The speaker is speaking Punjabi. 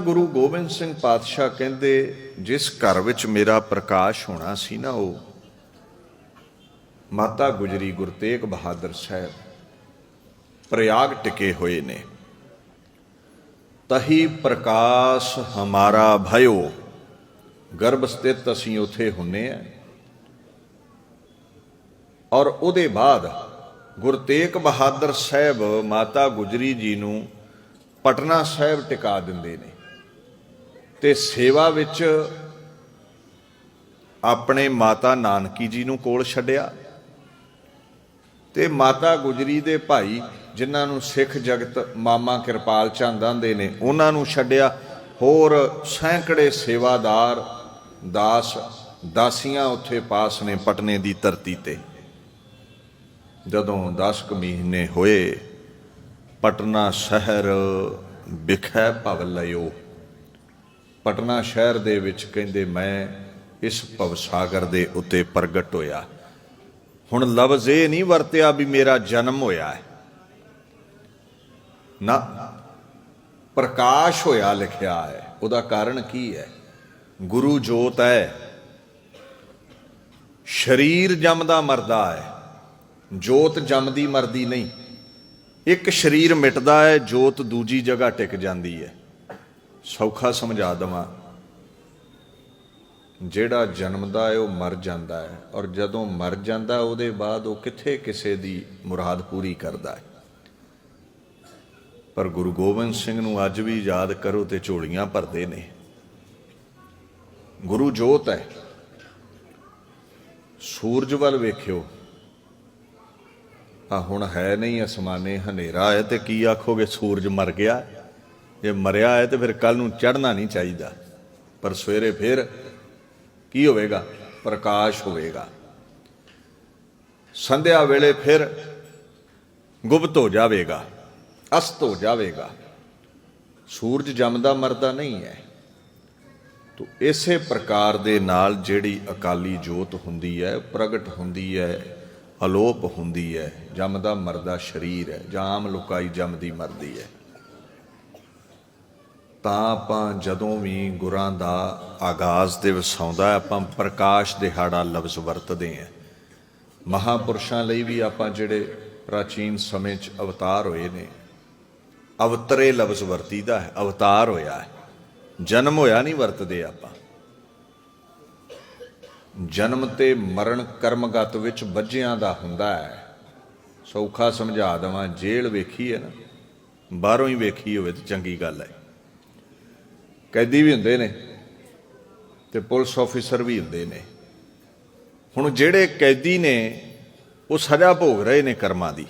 ਗੁਰੂ ਗੋਬਿੰਦ ਸਿੰਘ ਪਾਤਸ਼ਾਹ ਕਹਿੰਦੇ, ਜਿਸ ਘਰ ਵਿੱਚ ਮੇਰਾ ਪ੍ਰਕਾਸ਼ ਹੋਣਾ ਸੀ ਨਾ ਉਹ ਮਾਤਾ ਗੁਜਰੀ ਗੁਰੂ ਤੇਗ ਬਹਾਦਰ ਸਾਹਿਬ ਪ੍ਰਯਾਗ ਟਿਕੇ ਹੋਏ ਨੇ। ਤਹੀ ਪ੍ਰਕਾਸ਼ ਹਮਾਰਾ ਭਇਓ, ਗਰਭ ਸਥਿਤ ਅਸੀਂ ਉਥੇ ਹੁੰਨੇ ਆ। ਔਰ ਉਹਦੇ ਬਾਅਦ ਗੁਰੂ ਤੇਗ ਬਹਾਦਰ ਸਾਹਿਬ ਮਾਤਾ ਗੁਜਰੀ ਜੀ ਨੂੰ ਪਟਨਾ ਸਾਹਿਬ ਟਿਕਾ ਦਿੰਦੇ ਨੇ। ਤੇ ਸੇਵਾ ਵਿੱਚ ਆਪਣੇ ਮਾਤਾ ਨਾਨਕੀ ਜੀ ਨੂੰ ਕੋਲ ਛੱਡਿਆ ਤੇ ਮਾਤਾ ਗੁਜਰੀ ਦੇ ਭਾਈ, ਜਿਨ੍ਹਾਂ ਨੂੰ ਸਿੱਖ ਜਗਤ ਮਾਮਾ ਕਿਰਪਾਲ ਚੰਦ ਆਂਦੇ ਨੇ, ਉਹਨਾਂ ਨੂੰ ਛੱਡਿਆ। ਹੋਰ ਸੈਂਕੜੇ ਸੇਵਾਦਾਰ, ਦਾਸ, ਦਾਸੀਆਂ ਉੱਥੇ ਪਾਸ ਨੇ ਪਟਨੇ ਦੀ ਧਰਤੀ ਤੇ। ਜਦੋਂ 10 ਕੁ ਮਹੀਨੇ ਹੋਏ, ਪਟਨਾ ਸ਼ਹਿਰ ਵਿਖੇ ਭਵ ਲਿਓ ਪਟਨਾ ਸ਼ਹਿਰ ਦੇ ਵਿੱਚ ਕਹਿੰਦੇ, ਮੈਂ ਇਸ ਭਵ ਸਾਗਰ ਦੇ ਉੱਤੇ ਪ੍ਰਗਟ ਹੋਇਆ। ਹੁਣ ਲਫ਼ਜ਼ ਇਹ ਨਹੀਂ ਵਰਤਿਆ ਵੀ ਮੇਰਾ ਜਨਮ ਹੋਇਆ ਹੈ। ਨਾ, ਪ੍ਰਕਾਸ਼ ਹੋਇਆ, ਲਿਖਿਆ ਹੈ। ਉਹਦਾ ਕਾਰਨ ਕੀ ਹੈ? ਗੁਰੂ ਜੋਤ ਹੈ। ਸ਼ਰੀਰ ਜੰਮਦਾ ਮਰਦਾ ਹੈ। ਜੋਤ ਜੰਮਦੀ ਮਰਦੀ ਨਹੀਂ। ਇੱਕ ਸਰੀਰ ਮਿਟਦਾ ਹੈ, ਜੋਤ ਦੂਜੀ ਜਗ੍ਹਾ ਟਿਕ ਜਾਂਦੀ ਹੈ। ਸੌਖਾ ਸਮਝਾ ਦਵਾਂ। ਜਿਹੜਾ ਜਨਮਦਾ ਹੈ, ਉਹ ਮਰ ਜਾਂਦਾ ਹੈ। ਔਰ ਜਦੋਂ ਮਰ ਜਾਂਦਾ, ਉਹਦੇ ਬਾਅਦ ਉਹ ਕਿੱਥੇ ਕਿਸੇ ਦੀ ਮੁਰਾਦ ਪੂਰੀ ਕਰਦਾ ਹੈ। ਪਰ ਗੁਰੂ ਗੋਬਿੰਦ ਸਿੰਘ ਨੂੰ ਅੱਜ ਵੀ ਯਾਦ ਕਰੋ ਤੇ ਝੋਲੀਆਂ ਭਰਦੇ ਨੇ। ਗੁਰੂ ਜੋਤ ਹੈ। ਸੂਰਜ ਵੱਲ ਵੇਖਿਓ। ਆ ਹੁਣ ਹੈ ਨਹੀਂ ਅਸਮਾਨੇ ਹਨੇਰਾ ਹੈ ਤੇ ਕੀ ਆਖੋਗੇ, ਸੂਰਜ ਮਰ ਗਿਆ? ਜੇ ਮਰਿਆ ਹੈ ਤੇ ਫਿਰ ਕੱਲ ਨੂੰ ਚੜ੍ਹਨਾ ਨਹੀਂ ਚਾਹੀਦਾ। ਪਰ ਸਵੇਰੇ ਫਿਰ ਕੀ ਹੋਵੇਗਾ? ਪ੍ਰਕਾਸ਼ ਹੋਵੇਗਾ। ਸੰਧਿਆ ਵੇਲੇ ਫਿਰ ਗੁਪਤ ਹੋ ਜਾਵੇਗਾ, ਅਸਤ ਹੋ ਜਾਵੇਗਾ। ਸੂਰਜ ਜੰਮਦਾ ਮਰਦਾ ਨਹੀਂ ਹੈ। ਤੋ ਇਸੇ ਪ੍ਰਕਾਰ ਦੇ ਨਾਲ ਜਿਹੜੀ ਅਕਾਲੀ ਜੋਤ ਹੁੰਦੀ ਹੈ, ਪ੍ਰਗਟ ਹੁੰਦੀ ਹੈ, ਅਲੋਪ ਹੁੰਦੀ ਹੈ, ਜੰਮਦਾ ਮਰਦਾ ਸਰੀਰ ਹੈ, ਜਾਂ ਆਮ ਲੁਕਾਈ ਜੰਮਦੀ ਮਰਦੀ ਹੈ। ਤਾਂ ਆਪਾਂ ਜਦੋਂ ਵੀ ਗੁਰਾਂ ਦਾ ਆਗਾਜ਼ ਦੇ ਵਸਾਉਂਦਾ ਆਪਾਂ ਪ੍ਰਕਾਸ਼ ਦਿਹਾੜਾ ਲਫ਼ਜ਼ ਵਰਤਦੇ ਹਾਂ। ਮਹਾਪੁਰਸ਼ਾਂ ਲਈ ਵੀ ਆਪਾਂ ਜਿਹੜੇ ਪ੍ਰਾਚੀਨ ਸਮੇਂ 'ਚ ਅਵਤਾਰ ਹੋਏ ਨੇ, ਅਵਤਰੇ ਲਫ਼ਜ਼ ਵਰਤੀਦਾ ਹੈ, ਅਵਤਾਰ ਹੋਇਆ ਹੈ। ਜਨਮ ਹੋਇਆ ਨਹੀਂ ਵਰਤਦੇ ਆਪਾਂ। ਜਨਮ ਤੇ ਮਰਨ ਕਰਮਗਤ ਵਿੱਚ ਬੱਝਿਆਂ ਦਾ ਹੁੰਦਾ ਹੈ। ਸੌਖਾ ਸਮਝਾ ਦਵਾਂ, ਜੇਲ੍ਹ ਵੇਖੀ ਹੈ ਨਾ, ਬਾਹਰੋਂ ਹੀ ਵੇਖੀ ਹੋਵੇ ਤੇ ਚੰਗੀ ਗੱਲ ਹੈ। ਕੈਦੀ ਵੀ ਹੁੰਦੇ ਨੇ ਤੇ ਪੁਲਿਸ ਆਫੀਸਰ ਵੀ ਹੁੰਦੇ ਨੇ। ਹੁਣ ਜਿਹੜੇ ਕੈਦੀ ਨੇ, ਉਹ ਸਜ਼ਾ ਭੋਗ ਰਹੇ ਨੇ ਕਰਮਾਂ ਦੀ।